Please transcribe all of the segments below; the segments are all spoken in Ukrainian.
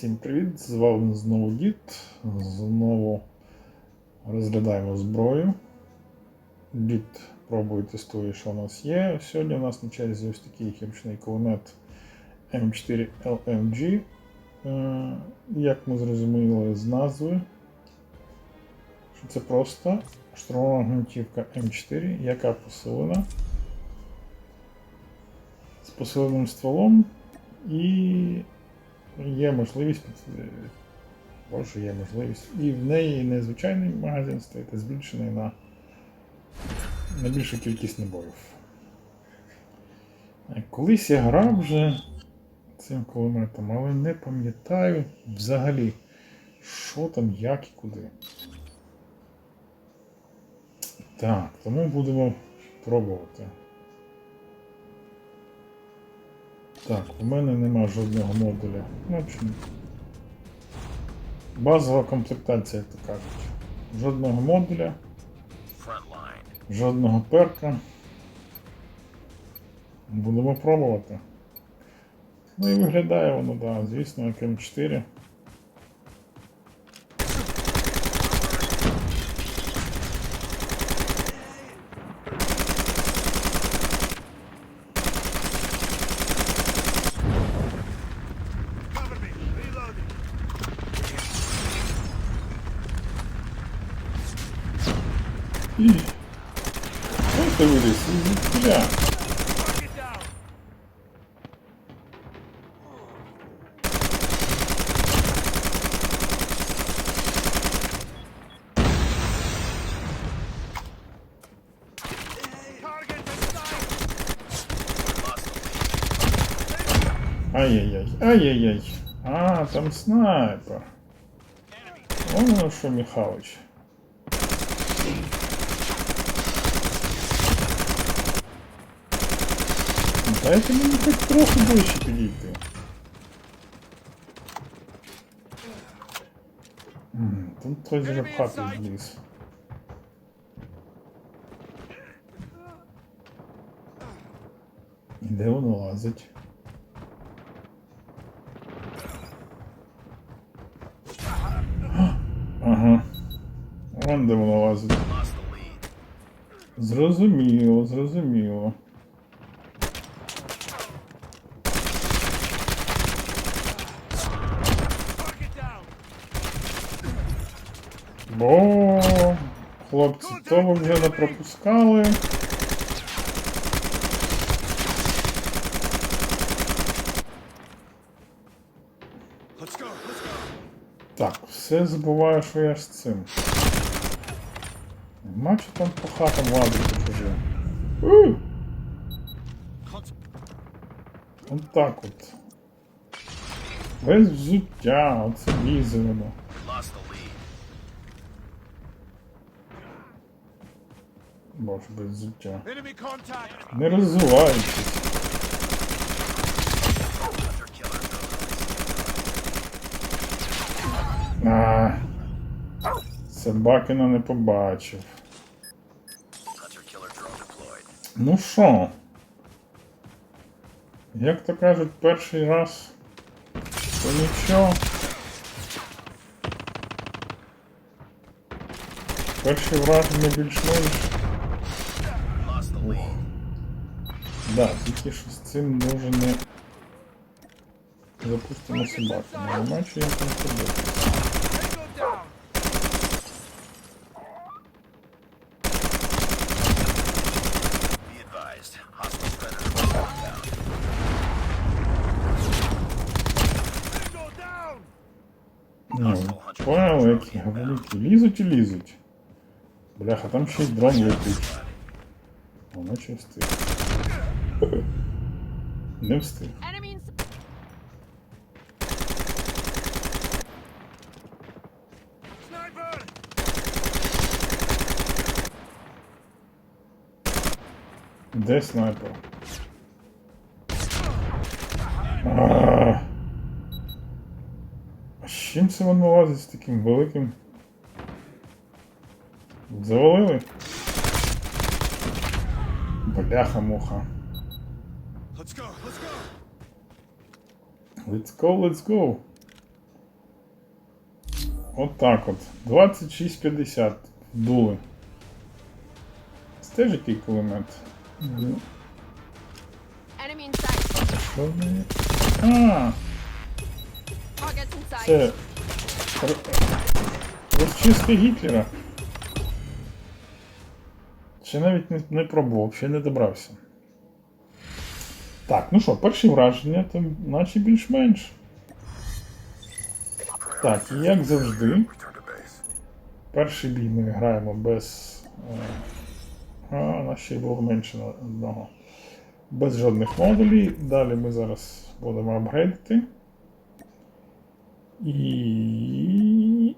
Всім привіт! З вами знову Дід. Знову розглядаємо зброю. Дід пробує тестує, що у нас є. Сьогодні у нас на черзі ось такий хімічний кулемет М4 LMG. Е, Як ми зрозуміли з назви, що це просто штурмова гвинтівка М4, яка посилена з посиленим стволом і є можливість Боже, є можливість. І в неї не звичайний магазин стоїть, збільшений на, на більшу кількість набоїв. Е, Колись я грав вже цим кулеметом, але не пам'ятаю взагалі, що там, як і куди. Так, тому будемо пробувати. Так, у мене нема жодного модуля. Ну, общем, базова комплектація, як кажуть. Жодного модуля, жодного перка. Будемо пробувати. Ну і виглядає воно, да, звісно, як М4. Ось ти виліз, звідкіля. Target down. Target in sight. Ай-яй-яй, ай-яй-яй. А, там снайпер. Enemy. Вон воно що, Михалыч. Дайте мені хоч трохи ближче підійти. М, Тут хтось вже в хату зліз. І де воно лазить? Ага. Вон де воно лазить. Зрозуміло, зрозуміло. Бо хлопці того вже не пропускали. Так, все забуваю, що я з цим. Нема що там по хатам лазити чужим. У! Cons- От от. Без взуття, оце лізе Боже, без взуття. Не drone. А, Собакина не побачив. Ну що? Як то кажуть, перший раз, то нічого. Перший враження більш-менш. Да, тільки що з цим дуже не запустимо собаку. Не знаю, що я там робити. Tango down. Be advised. Hostile predator down. Tango down. Ну, понял, які говнюки. Лізуть і лізуть. Бляха, там ще й дрон летить. Воно чи встиг. Не встиг. Де снайпер? А. З чим це воно лазить з таким великим? Завалили? Бляха-муха. Let's go. Let's go. От так от. 26.50 вдули. Це теж який кулемет. В неї? А, це р- розчистка Гітлера. Ще навіть не, не пробував, ще не добрався. Так, ну що, перші враження, то наче більш-менш. Так, і як завжди, перший бій ми граємо без. е, А, нас ще й було менше одного. Без жодних модулів. Далі ми зараз будемо апгрейдити. І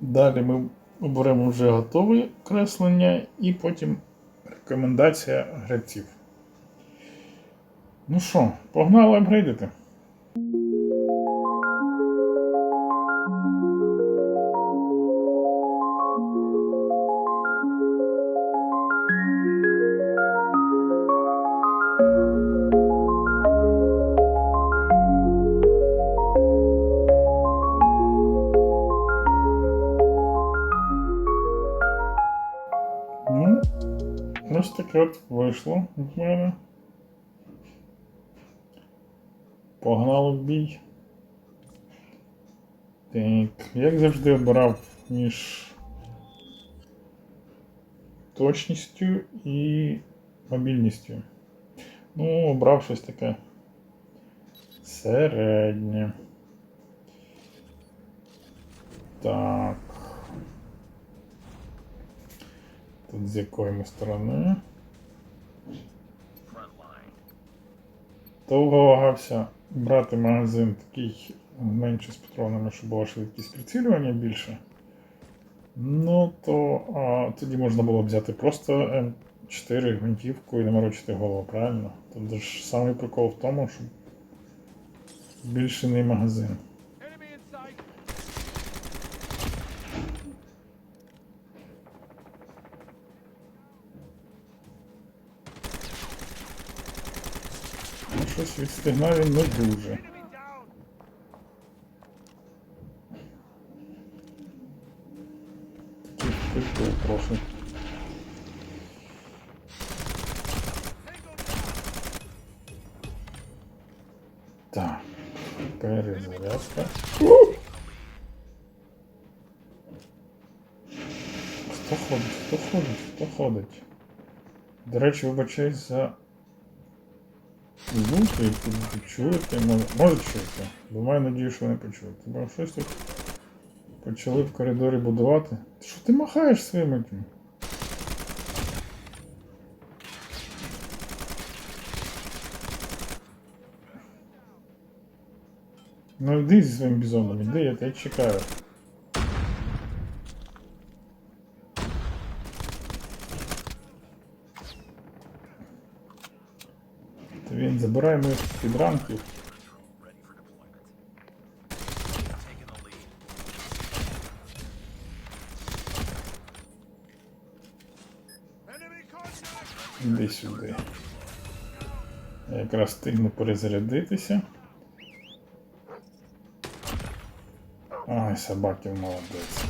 далі ми оберемо вже готове креслення і потім рекомендація гравців. Ну що, погнали апгрейдити. Ну, ось таке от вийшло в мене. Погнали в бій. Так, як завжди обирав між точністю і мобільністю. Ну, обрав щось таке середнє. Так. Тут з якої ми сторони. Довго вагався брати магазин такий менше з патронами, щоб була швидкість прицілювання більше. Ну, то а, тоді можна було взяти просто М4 гвинтівку і не морочити голову, правильно? Тобто ж самий прикол в тому, що не магазин. Enemy in sight. Ну, щось відстигнав він не дуже. Down. Трохи. Так, перезарядка. Хто ходить? Хто ходить? Хто ходить? До речі, вибачаюсь за звуки, які ви чуєте. Може, може чуєте? Бо маю надію, що ви не почуєте. Бо щось тут почали в коридорі будувати. Що ти махаєш своїми? Ну йди зі своїм бізоном, іди, я тебе чекаю. Lead. Enemy contact. Іди сюди. Я якраз встигну перезарядитися. Ай, собаки молодець.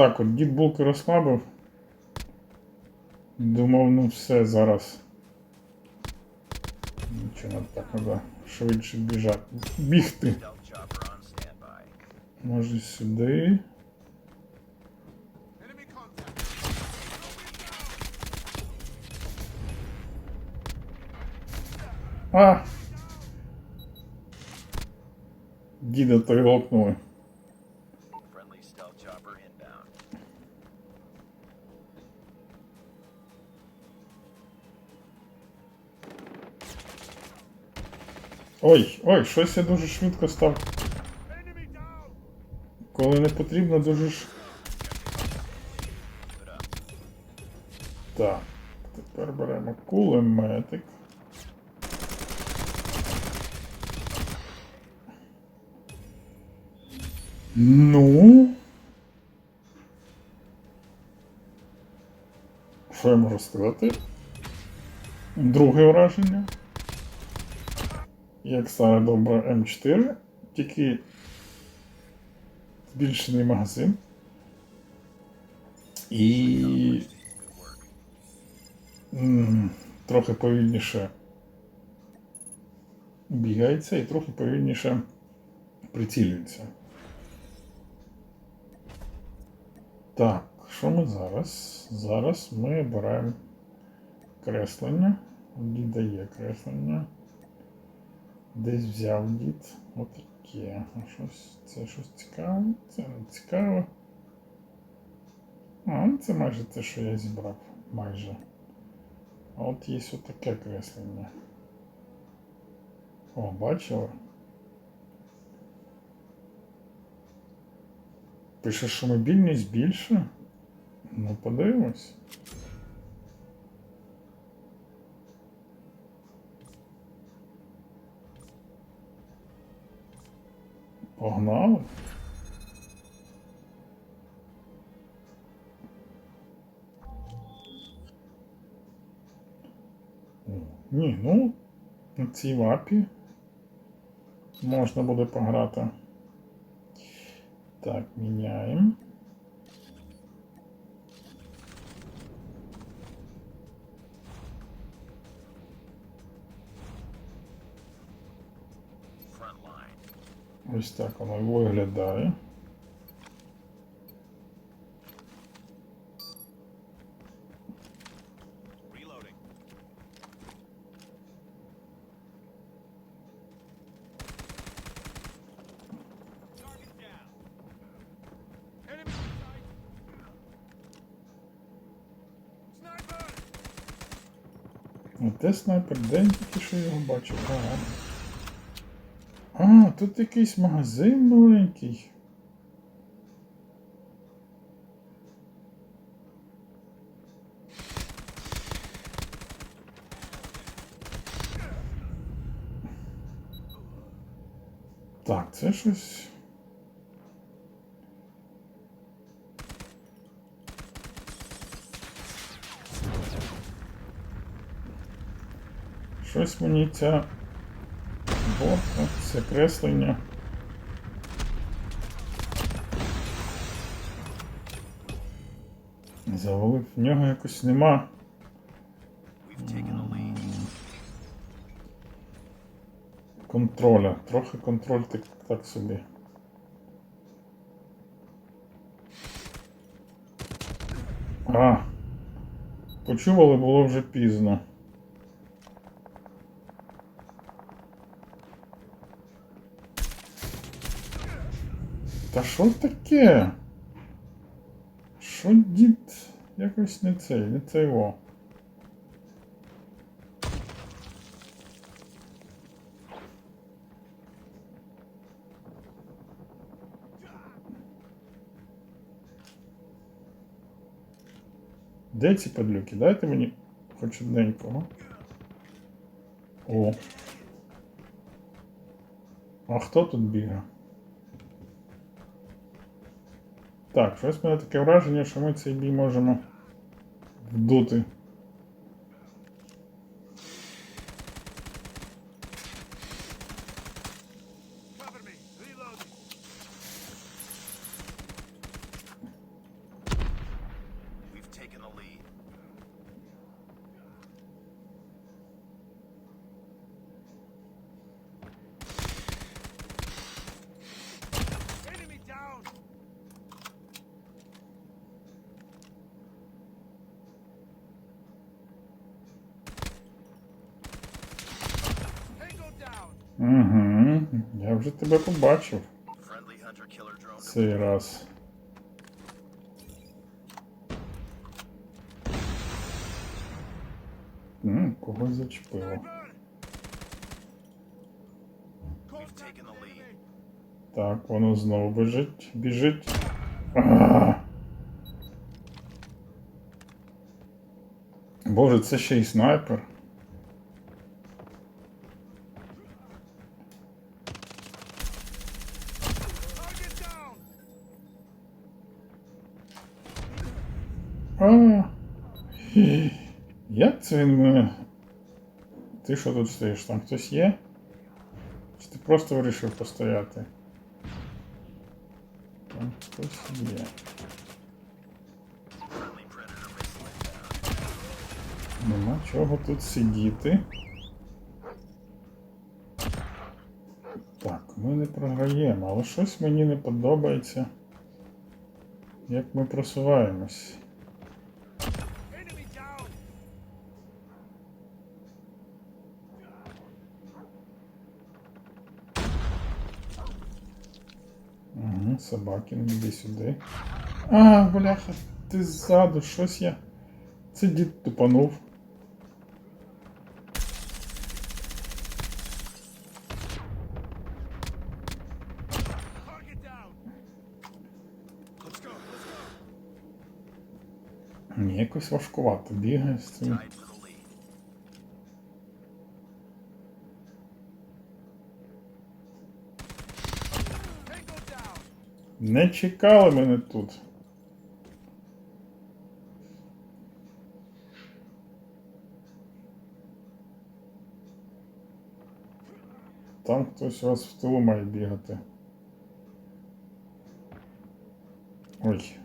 Отак от дід булки розслабив. Думав, ну все зараз. Нічого не так треба швидше біжати. Бігти. Може сюди. А! Діда той лопнули. Ой, ой, щось я дуже швидко став. Коли не потрібно, дуже ж. Так, тепер беремо кулеметик. Ну. Що я можу сказати? Друге враження. Як стара добра М4, тільки збільшений магазин. І трохи повільніше бігається і трохи повільніше прицілюється. Так, що ми зараз? Зараз ми обираємо креслення. Дід дає креслення. Десь взяв дід. Отаке. А щось, це щось цікаве? Це не цікаве. А, ну це майже те, що я зібрав. Майже. А от є отаке креслення. О, бачили? Пише, що мобільність більше. Ну, подивимось. Погнали. Ні, ну, на цій мапі можна буде пограти. Так, міняємо. Ось так воно виглядає. Де снайпер? Де я тільки що його бачив? Ага. Тут якийсь магазин маленький. Так, це щось. Щось мені ця борка, це креслення. Завалив, в нього якось нема. Контроля. Трохи контроль так, так собі. А. Почув, але було вже пізно. що таке? Що дід якось не цей, не цей во. Де ці падлюки? Дайте мені хоч одненького. О. А хто тут бігає? Так, щось мене таке враження, що ми цей бій можемо вдути. Я вже тебе побачив цей раз. М, когось зачепило. Так, воно знову біжить. Біжить. Боже, це ще й снайпер. А, як це він? Ти що тут стоїш? Там хтось є? Чи ти просто вирішив постояти? Там хтось є. Inbound. Нема чого тут сидіти. Так, ми не програємо, але щось мені не подобається. Як ми просуваємось. Угу, Собакін, іди сюди. А, бляха, ти ззаду, щось я. Це дід тупанув. Ні, якось важкувато бігає з цим. Не чекали мене тут. Там хтось у вас в тилу має бігати. Ой,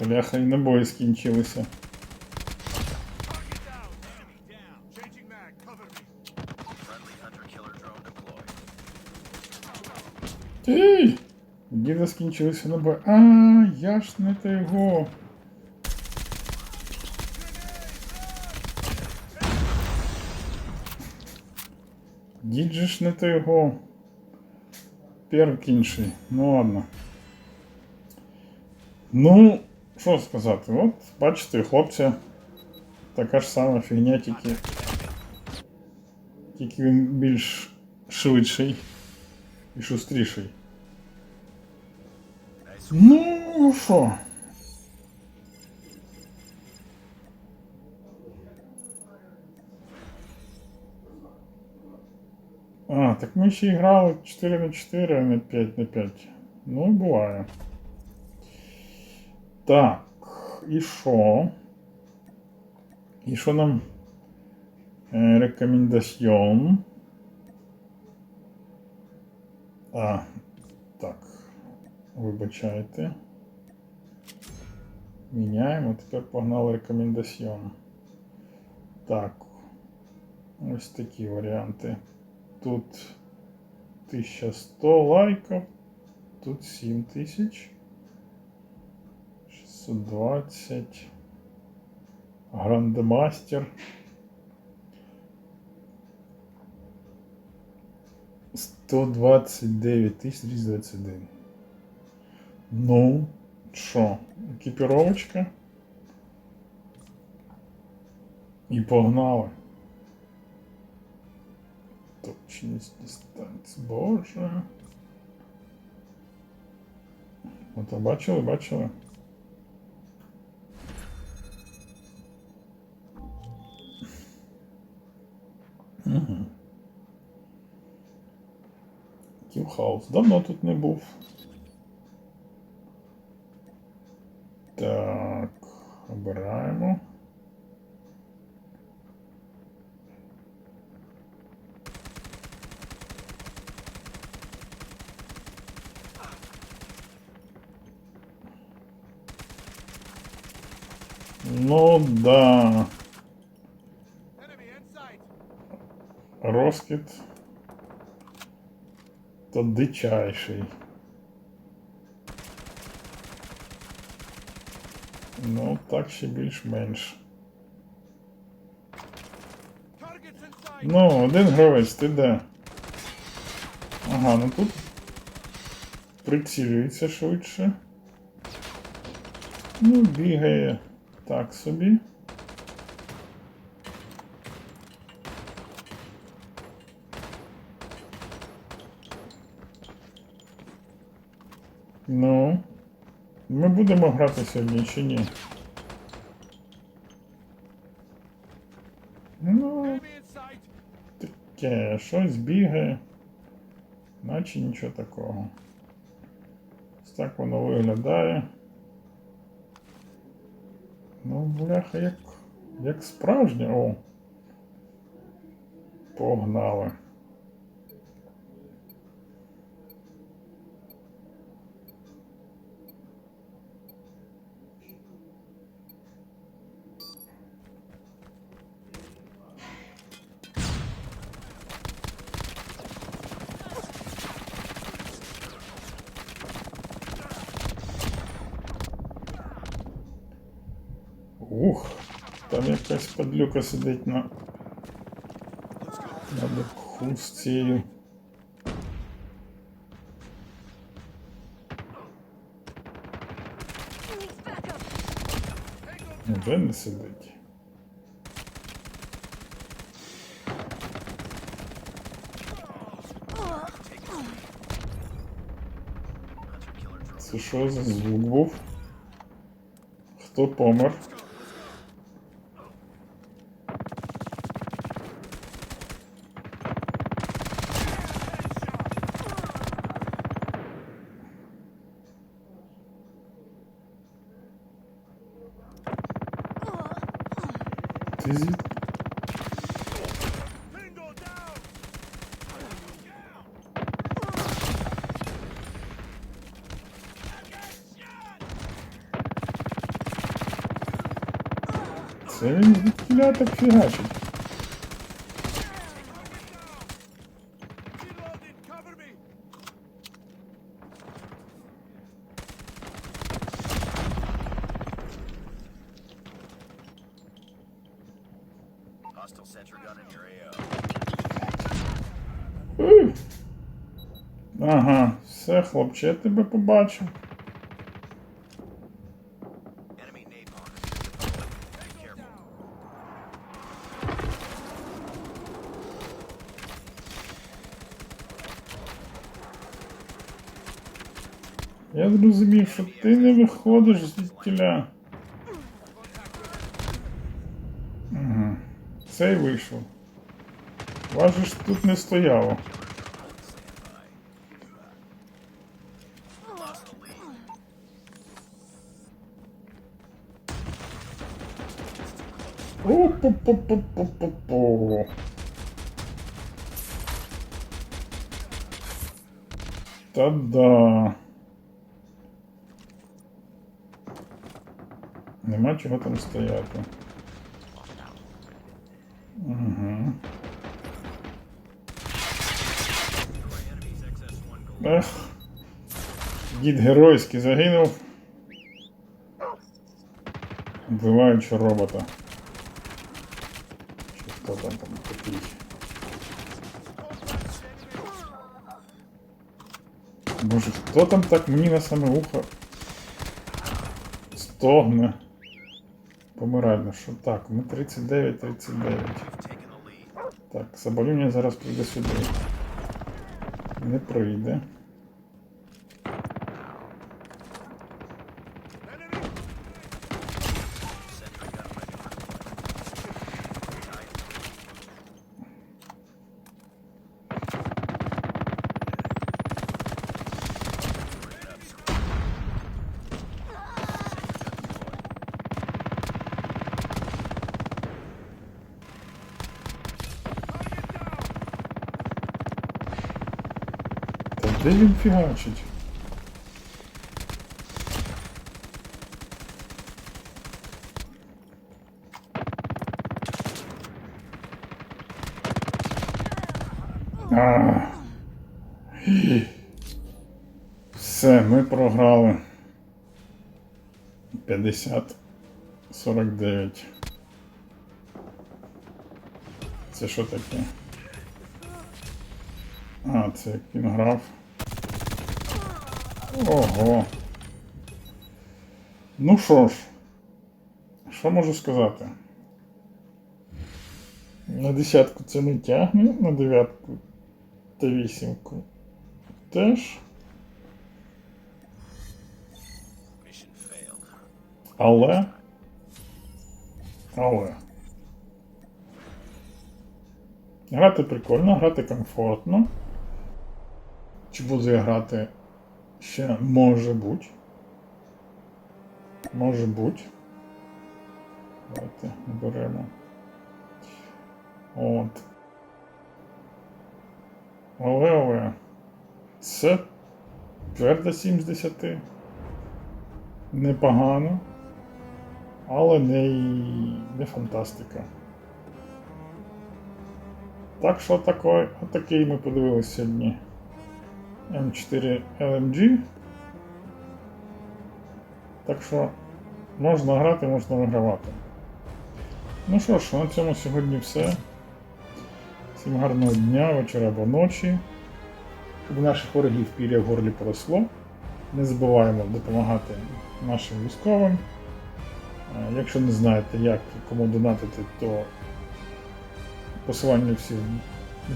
бляха і набої скінчилися. Target down. Enemy down. Changing mag. Cover me. Friendly hunter killer drone deployed. Ей! У Діда скінчилися набої. А, я ж не того. Дід же ж не того. Перк інший. Ну ладно. Ну, що сказати, от, бачите, хлопця така ж сама фігня, тільки. Тільки він більш швидший і шустріший. Nice. Ну, що? А, так ми ще і грали 4 на 4, а не 5 на 5. Ну, буває. Так, і що? І що нам? Е, рекомендаціон. А, так. Вибачайте. Міняємо. Тепер погнали рекомендаціон. Так. Ось такі варіанти. Тут 1100 лайків. Тут 7000. 620. Грандмастер. 129 221. Ну, що, екіпіровочка? І погнали. Точність дистанції. Боже. Ото бачили, бачили? хаос. Давно тут не був. Так, обираємо. Ну да. Роскет. То дичайший. Ну, так ще більш-менш. Ну, один гравець, ти де? Ага, ну тут прицілюється швидше. Ну, бігає так собі. Ну, ми будемо грати сьогодні чи ні? Ну. Таке, щось бігає, наче нічого такого. Ось так воно виглядає. Ну, бляха, як, як справжнє. О. Погнали. Там якась падлюка сидить на, на цією. Вже не сидить. Це що за звук був? Хто помер? AO. Ух. Ага, все, хлопче, я тебе побачив. Я зрозумів, що ти не виходиш звідтіля. Ага. Цей вийшов. Ж тут не стояло. О-пу-пу-пу-пу-пу-пу. Та-да. Нема чого там стояти. Угу. Destroy enemy's XS-1 gold. Ех. Дід геройський загинув. Вбиваючи робота. Чи хто там там такий? Боже, хто там так мені на саме ухо стогне? Помирально, що так? Ми 39-39. Taking the. Так, Соболюня зараз прийде сюди. Не прийде. Де він фігачить? Все, ми програли 50 49. Це що таке? А, це кінграф. Ого. Ну що ж, що можу сказати? На десятку це не тягне, на дев'ятку та вісімку теж. Але. Але. Грати прикольно, грати комфортно. Чи буду я грати ще може бути. Може бути. Давайте беремо. От. Але, але. Це твердо 7 з 10. Непогано. Але не, не фантастика. Так що отакий ми подивилися сьогодні. М4 LMG. Так що можна грати, можна вигравати. Ну що ж, на цьому сьогодні все. Всім гарного дня, вечора або ночі. Щоб наших ворогів пір'я в горлі поросло. Не забуваємо допомагати нашим військовим. Якщо не знаєте, як кому донатити, то посилання всі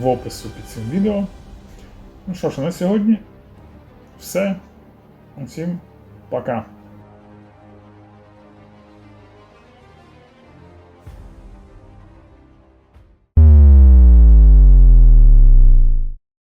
в опису під цим відео. Ну що ж, на сьогодні все. Усім пока.